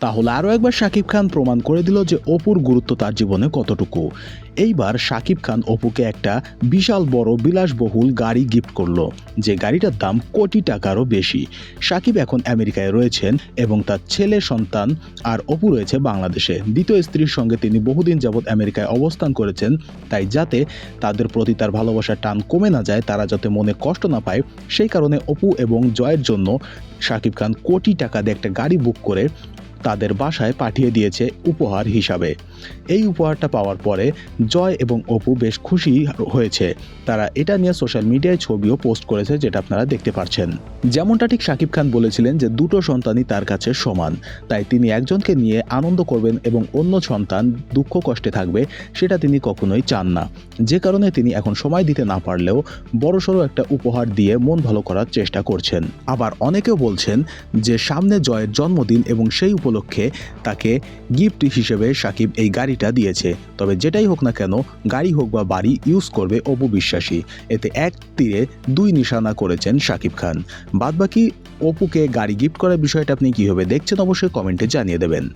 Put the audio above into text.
তাহলে আরও একবার শাকিব খান প্রমাণ করে দিল যে অপুর গুরুত্ব তার জীবনে কতটুকু। এইবার শাকিব খান অপুকে একটা বিশাল বড়, বিলাসবহুল গাড়ি গিফট করল, যে গাড়িটার দাম কোটি টাকারও বেশি। শাকিব এখন আমেরিকায় রয়েছেন এবং তার ছেলে, সন্তান আর অপু রয়েছে বাংলাদেশে। দ্বিতীয় স্ত্রীর সঙ্গে তিনি বহুদিন যাবৎ আমেরিকায় অবস্থান করেছেন, তাই যাতে তাদের প্রতি তার ভালোবাসার টান কমে না যায়, তারা যাতে মনে কষ্ট না পায়, সেই কারণে অপু এবং জয়ের জন্য শাকিব খান কোটি টাকা দিয়ে একটা গাড়ি বুক করে তাদের বাসায় পাঠিয়ে দিয়েছে উপহার হিসাবে। এই উপহারটা পাওয়ার পরে জয় এবং অপু বেশ খুশি হয়েছে। তারা এটা নিয়ে সোশ্যাল মিডিয়ায় ছবিও পোস্ট করেছে যেটা আপনারা দেখতে পাচ্ছেন যেমনটা ঠিক শাকিব খান বলেছিলেন যে, দুটো সন্তানই তার কাছে সমান। তাই তিনি একজনকে নিয়ে আনন্দ করবেন এবং অন্য সন্তান দুঃখ কষ্টে থাকবে সেটা তিনি কখনোই চান না। যে কারণে তিনি এখন সময় দিতে না পারলেও বড়সড় একটা উপহার দিয়ে মন ভালো করার চেষ্টা করছেন। আবার অনেকেও বলছেন যে, সামনে জয়ের জন্মদিন এবং সেই উপলক্ষে তাকে গিফট হিসেবে সাকিব এই গাড়িটা দিয়েছে। তবে যেটাই হোক না কেন, গাড়ি হোক বা বাড়ি ইউজ করবে অপু বিশ্বাসী। এতে এক তীরে দুই নিশানা করেছেন সাকিব খান। বাদবাকি অপুকে গাড়ি গিফট করার বিষয়টা আপনি কীভাবে দেখছেন অবশ্যই কমেন্টে জানিয়ে দেবেন।